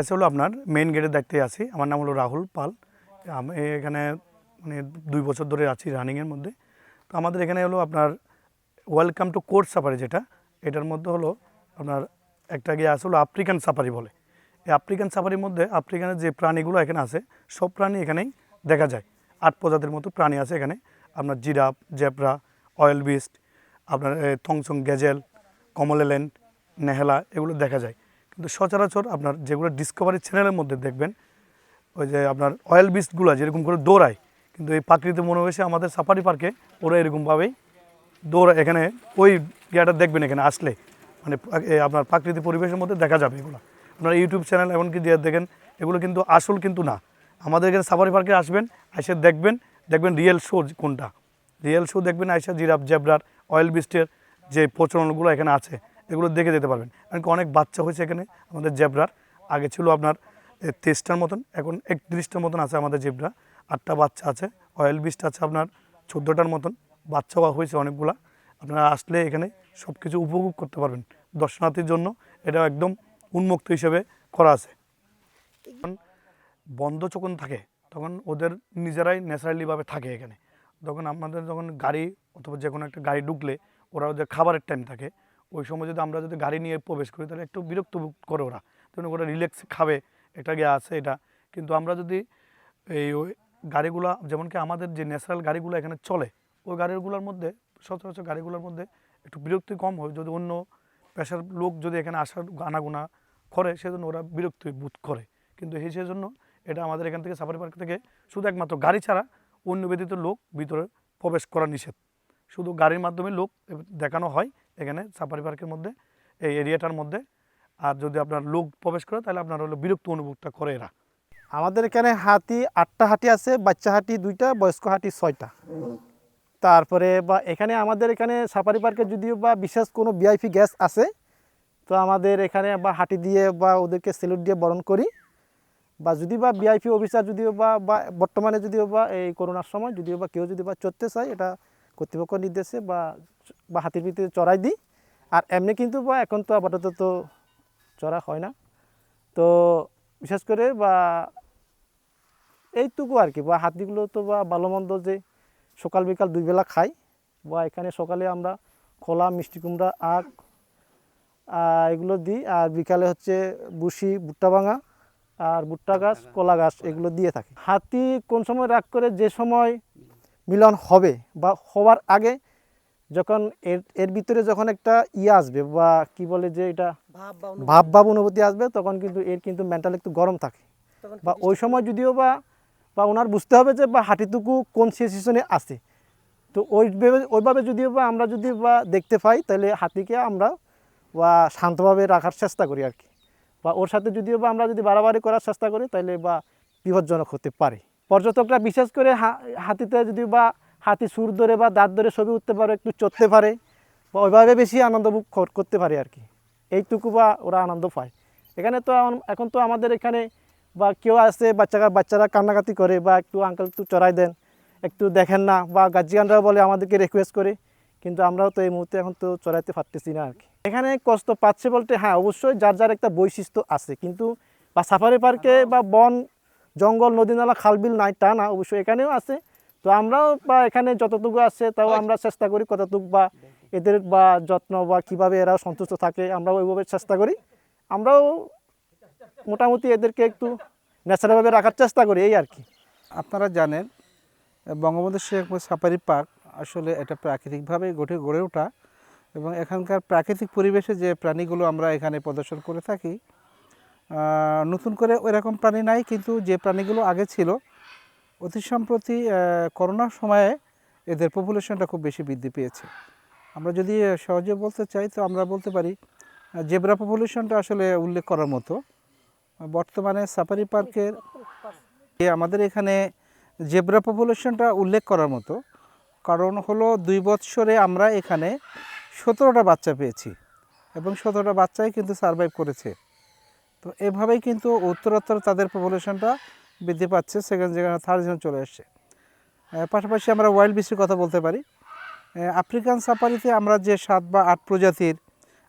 আছে হলো আপনার মেইন গেটে দেখতে আছি। আমার নাম হলো রাহুল পাল। আমি এখানে মানে দুই বছর ধরে আছি রানিংয়ের মধ্যে। তো আমাদের এখানে হলো আপনার ওয়েলকাম টু কোর্ট সাফারি যেটা, এটার মধ্যে হলো আপনার একটা গিয়ে আছে হলো আফ্রিকান সাফারি বলে। এই আফ্রিকান সাফারির মধ্যে আফ্রিকানের যে প্রাণীগুলো এখানে আছে, সব প্রাণী এখানেই দেখা যায়। আট প্রজাতির মতো প্রাণী আছে এখানে। আপনার জিরাফ, জেব্রা অয়েল বিস্ট আপনার থংসং গ্যাজেল কমলেল্যান্ড নেহেলা, এগুলো দেখা যায়। কিন্তু সচরাচর আপনার যেগুলো ডিসকভারি চ্যানেলের মধ্যে দেখবেন, ওই যে আপনার অয়েল বিস্টগুলো যেরকম করে দৌড়ায়, কিন্তু এই প্রাকৃতিক মনোবেশে আমাদের সাফারি পার্কে ওরা এরকমভাবেই দৌড়ায়। এখানে ওই ইয়েটা দেখবেন এখানে আসলে মানে আপনার প্রাকৃতিক পরিবেশের মধ্যে দেখা যাবে এগুলো। আপনার ইউটিউব চ্যানেল এমনকি দিয়ে দেখেন, এগুলো কিন্তু আসল কিন্তু না। আমাদের এখানে সাফারি পার্কে আসবেন, এসে দেখবেন দেখবেন রিয়েল শো কোনটা। রিয়েল শো দেখবেন আইসা জিরাফ, জেব্রার অয়েল বিস্টের যে প্রচলনগুলো এখানে আছে, এগুলো দেখে যেতে পারবেন। এমনকি অনেক বাচ্চা হয়েছে এখানে, আমাদের জেব্রার। আগে ছিল আপনার তেইশটার মতন, এখন একত্রিশটার মতন আছে আমাদের জেব্রা। আটটা বাচ্চা আছে, অয়েল বিস্ট আছে আপনার চোদ্দোটার মতন। বাচ্চাও হয়েছে অনেকগুলা। আপনারা আসলে এখানে সব কিছু উপভোগ করতে পারবেন। দর্শনার্থীর জন্য এটা একদম উন্মুক্ত হিসেবে করা আছে। বন্ধ যখন থাকে, তখন ওদের নিজেরাই ন্যাচারালিভাবে থাকে এখানে। তখন আমাদের যখন গাড়ি অথবা যে কোনো একটা গাড়ি ঢুকলে, ওরা ওদের খাবারের টাইম থাকে। ওই সময় যদি আমরা যদি গাড়ি নিয়ে প্রবেশ করি, তাহলে একটু বিরক্ত করে ওরা। তখন ওরা রিল্যাক্স খাবে, একটা গিয়ে আছে এটা। কিন্তু আমরা যদি এই ওই গাড়িগুলা, যেমন কি আমাদের যে ন্যাচারাল গাড়িগুলো এখানে চলে, ওই গাড়িগুলোর মধ্যে, সচরাচর গাড়িগুলোর মধ্যে একটু বিরক্তি কম হয়। যদি অন্য পেশার লোক যদি এখানে আসার আনাগোনা করে, সেজন্য ওরা বিরক্তি বোধ করে। কিন্তু এই সেজন্য এটা আমাদের এখান থেকে সাফারি পার্ক থেকে শুধু একমাত্র গাড়ি ছাড়া অন্য ব্যতীত লোক ভিতরে প্রবেশ করা নিষেধ। শুধু গাড়ির মাধ্যমে লোক দেখানো হয় এখানে সাফারি পার্কের মধ্যে, এই এরিয়াটার মধ্যে। আর যদি আপনার লোক প্রবেশ করে, তাহলে আপনার হলো বিরক্ত অনুভবটা করে এরা। আমাদের এখানে হাতি আটটা হাতি আছে, বাচ্চা হাতি দুইটা, বয়স্ক হাতি ছয়টা। তারপরে বা এখানে আমাদের এখানে সাফারি পার্কে যদিও বা বিশেষ কোনো ভিআইপি গ্যাস আছে, তো আমাদের এখানে বা হাতি দিয়ে বা ওদেরকে সেলুট দিয়ে বরণ করি। বা যদি বা ভিআইপি অফিসার যদিও বা বর্তমানে যদিও বা এই করোনার সময়, যদিও বা কেউ যদি বা চড়তে চায়, এটা কর্তৃপক্ষ নির্দেশে বা বা হাতির ভিতরে চড়াই দিই আর এমনি কিন্তু বা এখন তো আপাতত তো চড়া হয় না। তো বিশেষ করে বা এইটুকু আর কি, বা হাতিগুলো তো বা ভালো মন্দ যে সকাল বিকাল দুই বেলা খাই বা এখানে সকালে আমরা খোলা মিষ্টি কুমড়া, আখ এগুলো দিই, আর বিকালে হচ্ছে বুসি ভুট্টা ভাঙা, আর ভুট্টা গাছ, কলা গাছ এগুলো দিয়ে থাকি। হাতি কোন সময় রাগ করে? যে সময় মিলন হবে বা হওয়ার আগে যখন এর এর ভিতরে যখন একটা ইয়ে আসবে বা কি বলে যে এটা ভাব ভাব অনুভূতি আসবে তখন কিন্তু এর কিন্তু মেন্টাল একটু গরম থাকে। বা ওই সময় যদিও বা বা ওনার বুঝতে হবে যে বা হাঁটিটুকু কোন সিচুয়েশনে আছে। তো ওইভাবে ওইভাবে যদিও বা আমরা যদি বা দেখতে পাই তাহলে হাতিকে আমরা বা শান্তভাবে রাখার চেষ্টা করি আর কি। বা ওর সাথে যদিও বা আমরা যদি বাড়াবাড়ি করার চেষ্টা করি তাহলে বা বিপজ্জনক হতে পারে। পর্যটকরা বিশেষ করে হাতিতে যদি বা হাতি সুর ধরে বা দাঁত ধরে ছবি উঠতে পারে, একটু চড়তে পারে, বা ওইভাবে বেশি আনন্দ করতে পারে আর কি। এইটুকু বা ওরা আনন্দ পায়। এখানে তো এখন তো আমাদের এখানে বা কেউ আসে, বাচ্চারা বাচ্চারা কান্নাকাতি করে বা একটু আঙ্কেল একটু চড়াই দেন, একটু দেখেন না বা গার্জিয়ানরাও বলে আমাদেরকে রিকোয়েস্ট করে, কিন্তু আমরাও তো এই মুহূর্তে এখন তো চড়াইতে পারতেছি না আর কি। এখানে কষ্ট পাচ্ছে বলতে হ্যাঁ অবশ্যই যার যার একটা বৈশিষ্ট্য আছে, কিন্তু বা সাফারি পার্কে বা বন জঙ্গল নদী নালা খালবিল নাই তা না অবশ্যই এখানেও আছে। তো আমরাও বা এখানে যতটুকু আছে তাও আমরা চেষ্টা করি কতটুকু বা এদের বা যত্ন বা কীভাবে এরাও সন্তুষ্ট থাকে আমরাও ওইভাবে চেষ্টা করি। আমরাও মোটামুটি এদেরকে একটু ন্যাচারালভাবে রাখার চেষ্টা করি এই আর কি। আপনারা জানেন বঙ্গবন্ধু শেখ সাফারি পার্ক আসলে এটা প্রাকৃতিকভাবে গঠে গড়ে ওঠা এবং এখানকার প্রাকৃতিক পরিবেশে যে প্রাণীগুলো আমরা এখানে প্রদর্শন করে থাকি নতুন করে ওইরকম প্রাণী নাই, কিন্তু যে প্রাণীগুলো আগে ছিল, অতি সম্প্রতি করোনার সময়ে এদের পপুলেশনটা খুব বেশি বৃদ্ধি পেয়েছে। আমরা যদি সহজে বলতে চাই, তো আমরা বলতে পারি জেব্রা পপুলেশনটা আসলে উল্লেখ করার মতো। বর্তমানে সাফারি পার্কের আমাদের এখানে জেব্রা পপুলেশনটা উল্লেখ করার মতো। কারণ হলো, দুই বৎসরে আমরা এখানে সতেরোটা বাচ্চা পেয়েছি। এবং সতেরোটা বাচ্চাই কিন্তু সার্ভাইভ করেছে। তো এভাবেই কিন্তু উত্তরোত্তর তাদের পপুলেশনটা বৃদ্ধি পাচ্ছে সেকেন্ড যেখানে থার্ড জন চলে এসছে। পাশাপাশি আমরা ওয়াইল্ড বিসির কথা বলতে পারি। আফ্রিকান সাফারিতে আমরা যে সাত বা আট প্রজাতির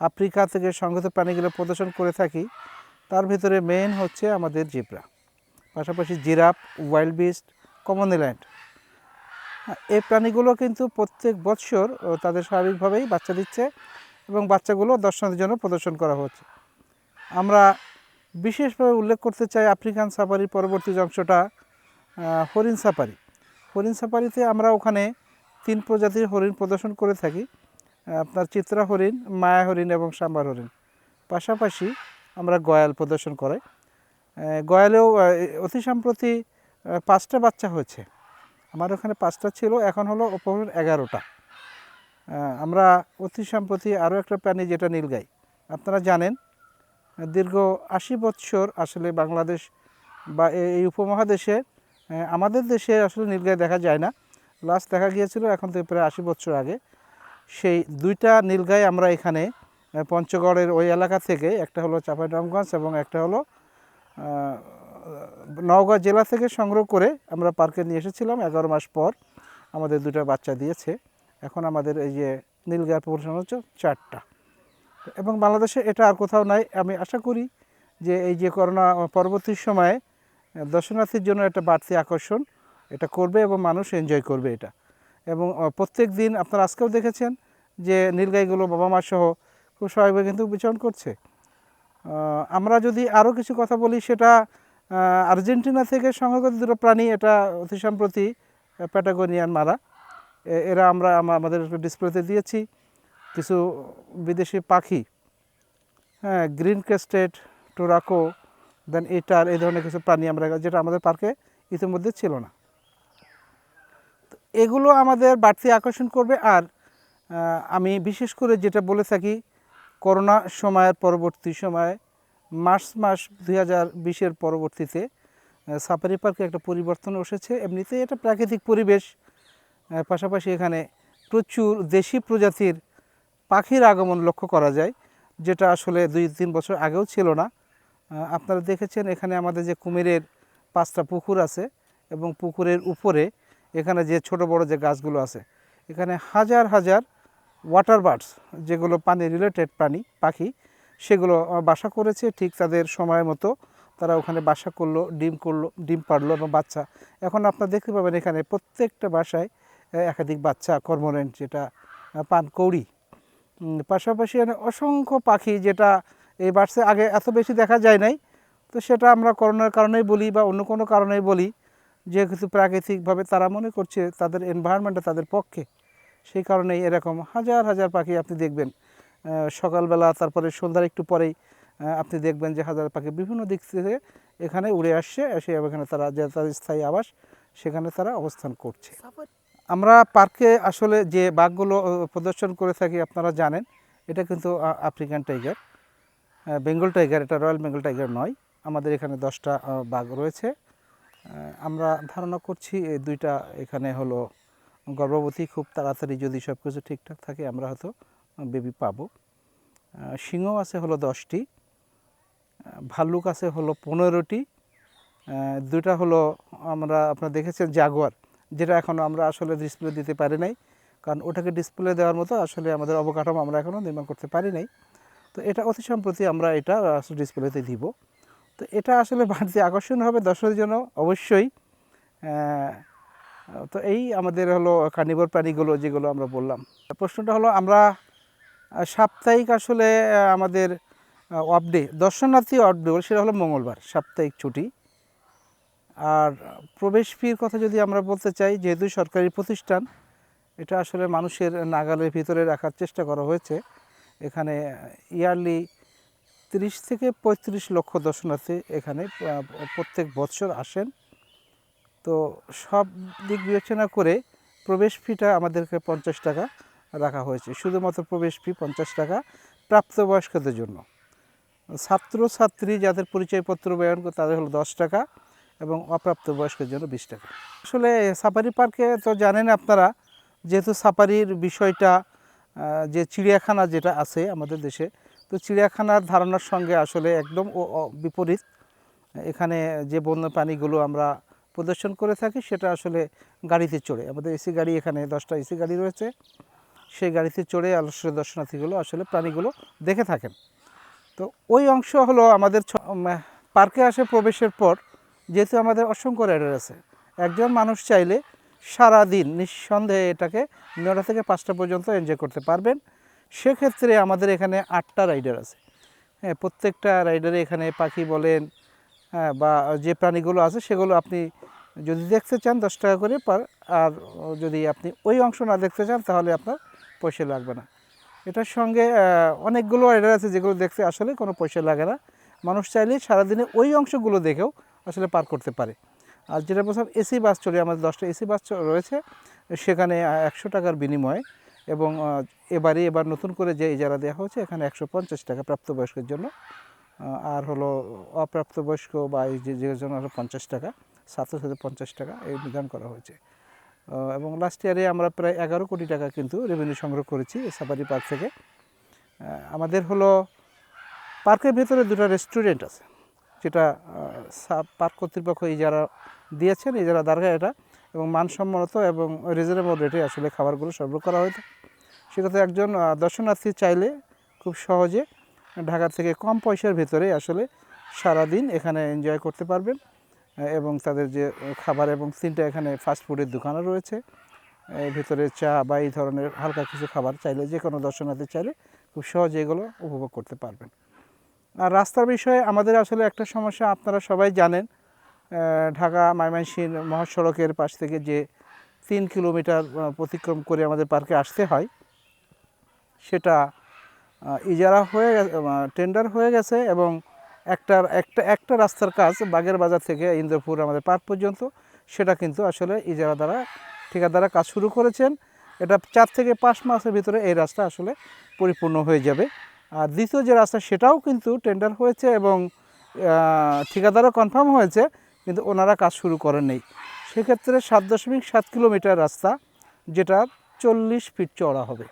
আফ্রিকা থেকে সংগত প্রাণীগুলো প্রদর্শন করে থাকি, তার ভিতরে মেন হচ্ছে আমাদের জিব্রা পাশাপাশি giraffe wild beast common land এই প্রাণীগুলো কিন্তু প্রত্যেক বৎসর তাদের স্বাভাবিকভাবেই বাচ্চা দিচ্ছে এবং বাচ্চাগুলো দর্শনের জন্য প্রদর্শন করা হচ্ছে। আমরা বিশেষভাবে উল্লেখ করতে চাই আফ্রিকান সাফারির পরবর্তী অংশটা হরিণ সাফারি। হরিণ সাফারিতে আমরা ওখানে তিন প্রজাতির হরিণ প্রদর্শন করে থাকি। আপনার চিত্রা হরিণ, মায়া হরিণ এবং সাম্বার হরিণ। পাশাপাশি আমরা গয়াল প্রদর্শন করে গয়ালেও অতি সম্প্রতি পাঁচটা বাচ্চা হয়েছে। আমার ওখানে পাঁচটা ছিল, এখন হলো ওপর এগারোটা। আমরা অতি সম্প্রতি আরও একটা প্রাণী যেটা নীলগাই। আপনারা জানেন দীর্ঘ আশি বৎসর আসলে বাংলাদেশ বা এই উপমহাদেশে আমাদের দেশে আসলে নীলগাই দেখা যায় না। লাস্ট দেখা গিয়েছিল, এখন থেকে প্রায় আশি বছর আগে। সেই দুইটা নীলগাই আমরা এখানে পঞ্চগড়ের ওই এলাকা থেকে, একটা হলো চাঁপাইনবাবগঞ্জ এবং একটা হলো নওগাঁ জেলা থেকে সংগ্রহ করে আমরা পার্কে নিয়ে এসেছিলাম। এগারো মাস পর আমাদের দুটো বাচ্চা দিয়েছে। এখন আমাদের এই যে নীলগার পপুলেশন হচ্ছে চারটা। এবং বাংলাদেশে এটা আর কোথাও নাই। আমি আশা করি যে এই যে করোনা পরবর্তী সময়ে, দর্শনার্থীর জন্য একটা বাড়তি আকর্ষণ, এটা করবে এবং মানুষ এনজয় করবে এটা। এবং প্রত্যেক দিন আপনারা আজকেও দেখেছেন যে নীলগাইগুলো বাবা মা সহ খুব স্বাভাবিকভাবে কিন্তু বিচরণ করছে। আমরা যদি আরও কিছু কথা বলি, সেটা আর্জেন্টিনা থেকে সংগ্রহগত দুটো প্রাণী, এটা অতি সম্প্রতি প্যাটাগোনিয়ান মারা। এরা আমরা আমাদের ডিসপ্লেতে দিয়েছি। কিছু বিদেশি পাখি হ্যাঁ গ্রিন ক্রেস্টেড টোরাকো, দেন এটার এই ধরনের কিছু প্রাণী আমরা, যেটা আমাদের পার্কে ইতিমধ্যে ছিল না। এগুলো আমাদের বাড়তি আকর্ষণ করবে আর আমি বিশেষ করে যেটা বলে থাকি, করোনা সময়ের পরবর্তী সময়ে, মার্চ মাস দুই হাজার বিশের পরবর্তীতে সাফারি পার্কে একটা পরিবর্তন এসেছে। এমনিতেই এটা প্রাকৃতিক পরিবেশ পাশাপাশি এখানে প্রচুর দেশি প্রজাতির পাখির আগমন লক্ষ্য করা যায় যেটা আসলে দুই তিন বছর আগেও ছিল না। আপনারা দেখেছেন এখানে আমাদের যে কুমিরের পাঁচটা পুকুর আছে এবং পুকুরের উপরে এখানে যে ছোট বড় যে গাছগুলো আছে এখানে হাজার হাজার ওয়াটার বার্ডস যেগুলো পানি রিলেটেড প্রাণী পাখি সেগুলো বাসা করেছে। ঠিক তাদের সময় মতো তারা ওখানে বাসা করল ডিম করল ডিম পারল এবং বাচ্চা। এখন আপনারা দেখতে পাবেন এখানে প্রত্যেকটা বাসায় একাধিক বাচ্চা কর্মরেন্ট যেটা আহ, পান কৌড়ি। উম, পাশাপাশি অসংখ্য পাখি যেটা এই বার্সে আগে এত বেশি দেখা যায় নাই। তো সেটা আমরা করোনার কারণেই বলি বা অন্য কোনো কারণেই বলি, যেহেতু প্রাকৃতিকভাবে তারা মনে করছে তাদের এনভায়রনমেন্টটা তাদের পক্ষে। সেই কারণেই এরকম হাজার হাজার পাখি আপনি দেখবেন। সকালবেলা, তারপরে সন্ধ্যার একটু পরেই আপনি দেখবেন যে হাজার পাখি বিভিন্ন দিক থেকে এখানে উড়ে আসছে, এসে এখানে তারা যে তাদের স্থায়ী আবাস, সেখানে তারা অবস্থান করছে। আমরা পার্কে আসলে যে বাঘগুলো প্রদর্শন করে থাকি আপনারা জানেন, এটা কিন্তু আফ্রিকান টাইগার বেঙ্গল টাইগার, এটা রয়্যাল বেঙ্গল টাইগার নয়, আমাদের এখানে দশটা বাঘ রয়েছে। আমরা ধারণা করছি দুইটা এখানে হলো গর্ভবতী, খুব তাড়াতাড়ি যদি সব কিছু ঠিকঠাক থাকে, আমরা হয়তো বেবি পাবো। সিংহ আছে হলো দশটি ভাল্লুক আছে হলো পনেরোটি দুইটা হলো আমরা, আপনারা দেখেছেন জাগুয়ার। যেটা এখনও আমরা আসলে ডিসপ্লে দিতে পারি নাই। কারণ ওটাকে ডিসপ্লে দেওয়ার মতো আসলে আমাদের অবকাঠামো আমরা এখনও নির্মাণ করতে পারি নাই। তো এটা অতি সম্প্রতি আমরা এটা ডিসপ্লেতে দিব। তো এটা আসলে বাড়তি আকর্ষণ হবে দর্শকদের জন্য, অবশ্যই। তো এই আমাদের হলো কার্নিভোর প্রাণীগুলো যেগুলো আমরা বললাম। প্রশ্নটা হলো, আমরা সাপ্তাহিক আসলে আমাদের অফ ডে দর্শনার্থী অফ ডে সেটা হলো মঙ্গলবার, সাপ্তাহিক ছুটি। আর প্রবেশ ফির কথা যদি আমরা বলতে চাই, যেহেতু সরকারি প্রতিষ্ঠান, এটা আসলে মানুষের নাগালের ভিতরে রাখার চেষ্টা করা হয়েছে। এখানে ইয়ারলি তিরিশ থেকে পঁয়ত্রিশ লক্ষ দর্শনার্থী এখানে প্রত্যেক বছর আসেন। তো সব দিক বিবেচনা করে প্রবেশ ফিটা আমাদেরকে পঞ্চাশ টাকা রাখা হয়েছে। শুধুমাত্র প্রবেশ ফি পঞ্চাশ টাকা প্রাপ্তবয়স্কদের জন্য। ছাত্র ছাত্রী যাদের পরিচয়পত্র বয়ান করে তাদের হলো দশ টাকা। এবং অপ্রাপ্ত বয়স্কের জন্য বিশ টাকা। আসলে সাফারি পার্কে তো জানেন আপনারা, যেহেতু সাফারির বিষয়টা যে চিড়িয়াখানা যেটা আছে আমাদের দেশে, তো চিড়িয়াখানার ধারণার সঙ্গে আসলে একদম বিপরীত। এখানে যে বন্য প্রাণীগুলো আমরা প্রদর্শন করে থাকি, সেটা আসলে গাড়িতে চড়ে। আমাদের এসি গাড়ি এখানে, দশটা এসি গাড়ি রয়েছে। সেই গাড়িতে চড়ে আসলে দর্শনার্থীগুলো আসলে প্রাণীগুলো দেখে থাকেন। তো ওই অংশ হলো আমাদের পার্কে আসে প্রবেশের পর যেহেতু আমাদের অসংখ্য রাইডার আছে, একজন মানুষ চাইলে সারা দিন নিঃসন্দেহে এটাকে নটা থেকে পাঁচটা পর্যন্ত এনজয় করতে পারবেন। সেক্ষেত্রে আমাদের এখানে আটটা রাইডার আছে। হ্যাঁ প্রত্যেকটা রাইডারে এখানে পাখি বলেন হ্যাঁ বা যে প্রাণীগুলো আছে সেগুলো আপনি যদি দেখতে চান দশ টাকা করে পার, আর যদি আপনি ওই অংশ না দেখতে চান তাহলে আপনার পয়সা লাগবে না। এটার সঙ্গে অনেকগুলো রাইডার আছে যেগুলো দেখতে আসলে কোনো পয়সা লাগে না। মানুষ চাইলে সারাদিনে ওই অংশগুলো দেখেও আসলে পার করতে পারে। আর যেটা বলছিলাম, এসি বাস চলে, আমাদের দশটা এসি বাস রয়েছে। সেখানে একশো টাকার বিনিময়ে এবং এবারে এবার নতুন করে যে ইজারা দেওয়া হয়েছে, এখানে একশো পঞ্চাশ টাকা প্রাপ্তবয়স্কের জন্য। আর হলো অপ্রাপ্তবয়স্ক বা যে জন্য হলো পঞ্চাশ টাকা ছাত্রছাত্রী পঞ্চাশ টাকা এই বিধান করা হয়েছে। এবং লাস্ট ইয়ারে আমরা প্রায় এগারো কোটি টাকা কিন্তু রেভিনিউ সংগ্রহ করেছি সাফারি পার্ক থেকে। আমাদের হলো পার্কের ভেতরে দুটো রেস্টুরেন্ট আছে। আহ, পার্ক কর্তৃপক্ষ এই যারা দিয়েছেন যারা দাঁড়ায় এটা এবং মানসম্মত এবং রিজনেবল রেটে আসলে খাবারগুলো সরবরাহ করা হয়েছে। সেক্ষেত্রে একজন দর্শনার্থী চাইলে খুব সহজে ঢাকা থেকে কম পয়সার ভেতরে আসলে সারাদিন এখানে এনজয় করতে পারবেন এবং তাদের যে খাবার এবং তিনটা এখানে ফাস্টফুডের দোকানও রয়েছে। ভিতরে চা বা এই ধরনের হালকা কিছু খাবার চাইলে যে কোনো দর্শনার্থী চাইলে খুব সহজে এগুলো উপভোগ করতে পারবেন। আর রাস্তার বিষয়ে আমাদের আসলে একটা সমস্যা আপনারা সবাই জানেন ঢাকা ময়মনসিংহ মহাসড়কের পাশ থেকে যে তিন কিলোমিটার আহ, অতিক্রম করে আমাদের পার্কে আসতে হয় সেটা ইজারা হয়ে টেন্ডার হয়ে গেছে এবং একটার একটা একটা রাস্তার কাজ বাগের বাজার থেকে ইন্দ্রপুর আমাদের পার্ক পর্যন্ত সেটা কিন্তু আসলে ইজারা দ্বারা ঠিকাদারা কাজ শুরু করেছেন। এটা চার থেকে পাঁচ মাসের ভিতরে এই রাস্তা আসলে পরিপূর্ণ হয়ে যাবে। আর দ্বিতীয় যে রাস্তা সেটাও কিন্তু টেন্ডার হয়েছে এবং ঠিকাদারও কনফার্ম হয়েছে, কিন্তু ওনারা কাজ শুরু করেন নেই সেক্ষেত্রে সাত দশমিক সাত কিলোমিটার রাস্তা, যেটা চল্লিশ ফিট চওড়া হবে।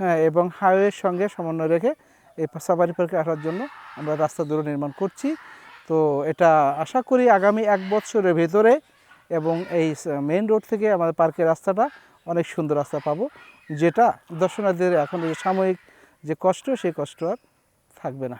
হ্যাঁ এবং হাইওয়ের সঙ্গে সমন্বয় রেখে এই সাফারি পার্কে আসার জন্য আমরা রাস্তা দূর নির্মাণ করছি। তো এটা আশা করি আগামী এক বছরের ভেতরে এবং এই মেইন রোড থেকে আমাদের পার্কের রাস্তাটা অনেক সুন্দর রাস্তা পাবো, যেটা দর্শনার্থীদের এখন সাময়িক যে কষ্ট সেই কষ্ট আর থাকবে না।